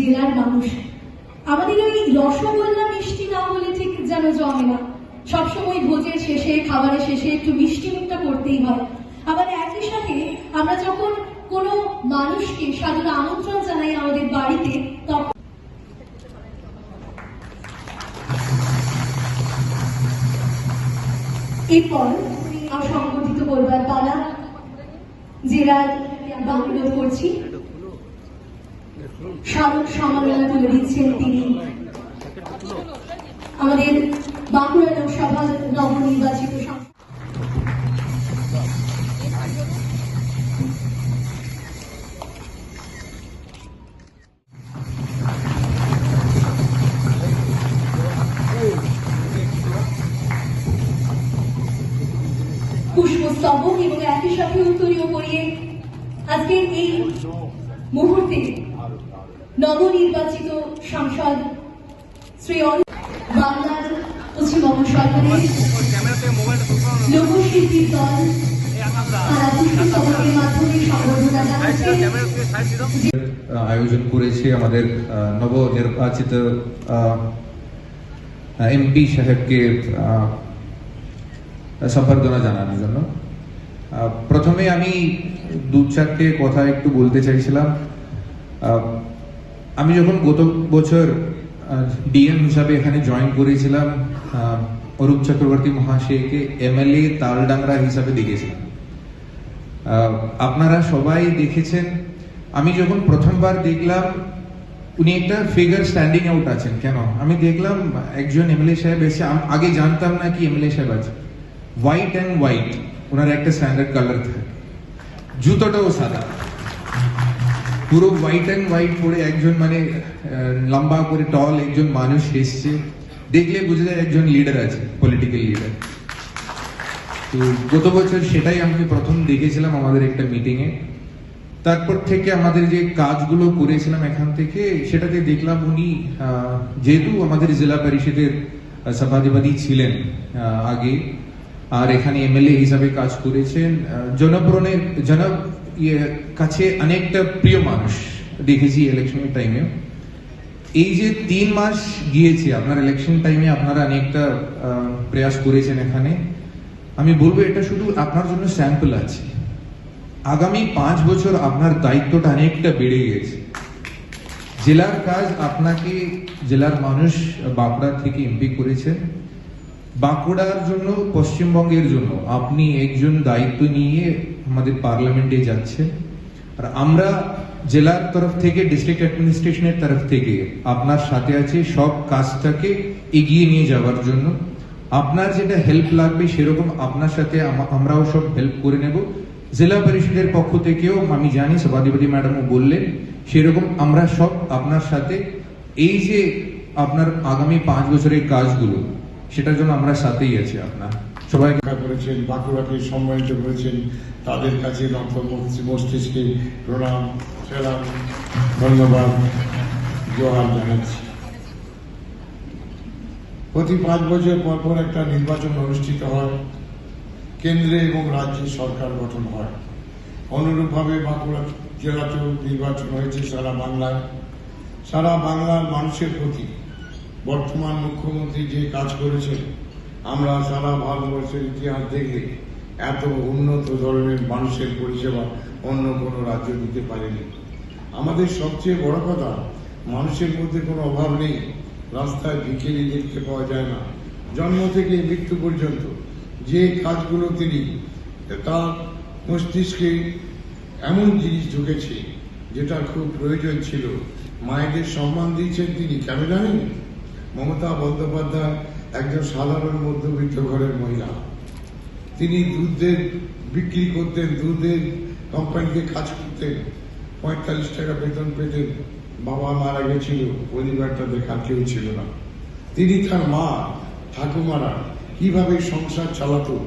জেলার মানুষ। আমাদের ওই রসগোল্লা মিষ্টি না হলে ঠিক যেন জমে না। সবসময় ভোজের শেষে, খাবারের শেষে একটু মিষ্টি মুখটা করতেই হয়। আবার একই সাথে আমরা যখন কোনো মানুষকে সাধারণ আমন্ত্রণ জানাই আমাদের বাড়িতে, তখন এরপর সংগঠিত করবার পালা জেলার বাংলো করছি। স্মারক সম্মাননা তুলে দিচ্ছেন তিনি। আমাদের বাঁকুড়া লোকসভার নবনির্বাচিত পুষ্পস্তবক এবং একই সাথে উত্তরীয় করিয়ে আজকের এই মুহূর্তে নবনির্বাচিত সাংসদ শ্রী বাংলার পশ্চিমবঙ্গ সরকারের লোকশিল্পীর দল আয়োজন করেছে আমাদের নবনির্বাচিত এমপি সাহেবকে সম্বর্ধনা জানানোর জন্য। প্রথমে আমি দু চারটে কথা একটু বলতে চাইছিলাম। আমি যখন গত বছর ডিএম হিসাবে এখানে জয়েন করেছিলাম অরূপ চক্রবর্তী মহাশয়কে এমএলএ তালডাংরা হিসাবে দেখেছিলাম। আপনারা সবাই দেখেছেন, আমি যখন প্রথমবার দেখলাম, উনি একটা ফিগার স্ট্যান্ডিং আউট আছেন, কেন? আমি দেখলাম একজন এমএলএ সাহেব এসে আগে জানতাম না কি এমএলএ সাহেব আছে। হোয়াইট অ্যান্ড হোয়াইট ওনার একটা স্ট্যান্ডার্ড কালার থাকে। জুতোটাও সাদা। পুরো হোয়াইট অ্যান্ড হোয়াইট পরে একজন মানে লম্বা করে টল একজন মানুষ এসছে। দেখলে বুঝে যায় একজন লিডার আছে পলিটিক্যাল লিডার তো গত বছর সেটাই আমি প্রথম দেখেছিলাম আমাদের একটা মিটিং এ তারপর থেকে আমাদের যে কাজগুলো করেছিলাম এখান থেকে, সেটাতে দেখলাম উনি যেহেতু আমাদের জেলা পরিষদের সভাধিপতি ছিলেন আগে, আর এখানে এমএলএ হিসাবে কাজ করেছেন জনপ্রণের জন কাছে অনেকটা প্রিয় মানুষ, দেখেছি ইলেকশনের টাইমে এই যে তিন মাস গিয়েছে, আপনার ইলেকশন টাইমে আপনারা অনেকটা প্রয়াস করেছেন এখানে। আমি বলব এটা শুধু আপনার জন্য স্যাম্পল আছে। আগামী পাঁচ বছর আপনার দায়িত্বটা অনেকটা বেড়ে গেছে। জেলার কাজ আপনাকে, জেলার মানুষ বাঁকুড়া থেকে এমপি করেছেন। বাঁকুড়ার জন্য, পশ্চিমবঙ্গের জন্য আপনি একজন দায়িত্ব নিয়ে আমাদের পার্লামেন্টে যাচ্ছেন। আর আমরা জেলার তরফ থেকে, ডিস্ট্রিক্ট অ্যাডমিনিস্ট্রেশনের তরফ থেকে আপনার সাথে আছে, সব কাজটাকে এগিয়ে নিয়ে যাওয়ার জন্য। আপনার যেটা হেল্প লাগবে সেরকম আপনার সাথে আমরাও সব হেল্প করে নেব। জেলা পরিষদের পক্ষ থেকেও আমি জানি, সভাধিপতি ম্যাডামও বললেন, সেরকম আমরা সব আপনার সাথে এই যে আপনার আগামী পাঁচ বছরের কাজগুলো সেটার জন্য আমরা সাথেই আছি আপনার রক্ষা করেছেন, বাঁকুড়াকে সম্মানিত করেছেন, তাদের কাছে নত মস্তিষ্কে প্রণাম, সেলাম, ধন্যবাদ, জোহার জানাচ্ছি। প্রতি পাঁচ বছর পর পর একটা নির্বাচন অনুষ্ঠিত হয়, কেন্দ্রে এবং রাজ্যে সরকার গঠন হয়। অনুরূপভাবে বাঁকুড়া জেলাতেও নির্বাচন হয়েছে সারা বাংলায়। সারা বাংলার মানুষের প্রতি বর্তমান মুখ্যমন্ত্রী যে কাজ করেছেন, আমরা সারা ভারতবর্ষের ইতিহাস দেখে এত উন্নত ধরনের মানুষের পরিষেবা অন্য কোনো রাজ্য দিতে পারেনি। আমাদের সবচেয়ে বড় কথা, মানুষের মধ্যে কোনো অভাব নেই। রাস্তায় ভিখিরি দেখতে পাওয়া যায় না। জন্ম থেকে মৃত্যু পর্যন্ত যে কাজগুলো তিনি তার মস্তিষ্কে এমন জিনিস ঢুকেছে যেটা খুব প্রয়োজন ছিল। মায়েদের সম্মান দিয়েছেন তিনি, কেন জানেন? মমতা বন্দ্যোপাধ্যায় একজন সাধারণ মধ্যবিত্ত ঘরের মহিলা। তিনি দুধের বিক্রি করতেন, দুধের কোম্পানিতে কাজ করতেন। পঁয়তাল্লিশ টাকা বেতন পেতেন। বাবা মারা গেছিল, পরিবারটা দেখার কেউ ছিল না। তিনি তার মা, ঠাকুমারা কীভাবে সংসার চালাতো?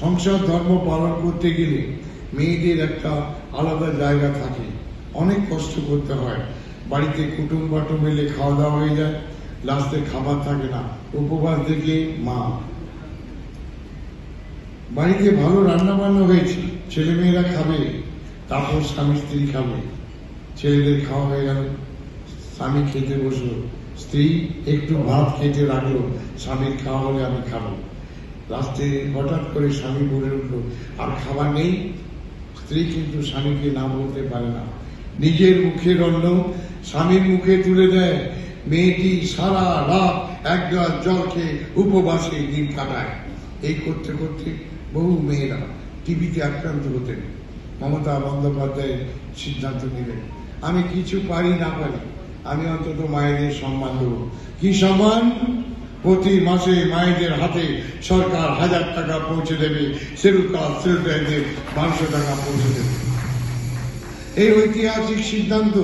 সংসার ধর্ম পালন করতে গেলে মেয়েদের একটা আলাদা জায়গা থাকে। অনেক কষ্ট করতে হয়। বাড়িতে কুটুম বাটুম এলে খাওয়া দাওয়া হয়ে যায়। লাস্টে খাবার থাকে না, উপবাস দেখে মা। বাড়িতে ভালো রান্না বান্না হয়েছে ছেলে মেয়েরা খাবে, তারপর স্বামী স্ত্রী খাবে। ছেলেদের খাওয়া হয়ে গেল, স্বামী খেতে বসল, স্ত্রী একটু ভাত খেতে রাখল স্বামীর খাওয়া হলে আমি খাব। লাস্টে হঠাৎ করে স্বামী বলে উঠল, আর খাবার নেই? স্ত্রী কিন্তু স্বামীকে না বলতে পারে না। নিজের মুখের অন্ন স্বামীর মুখে তুলে দেয় মেয়েটি সারা রাত এক গ্লাস জল খেয়ে উপবাসে দিন কাটায়। এই করতে করতে বহু মেয়েরা টিভিতে আক্রান্ত হতেন। মমতা বন্দ্যোপাধ্যায় সিদ্ধান্ত নিলেন, আমি কিছু পারি না পারি আমি অন্তত মায়েদের সম্মান দেবো। কি সম্মান? প্রতি মাসে মায়েদের হাতে সরকার হাজার টাকা পৌঁছে দেবে। সেরুকাল সেরুকারদের পাঁচশো টাকা পৌঁছে দেবে। এই ঐতিহাসিক সিদ্ধান্ত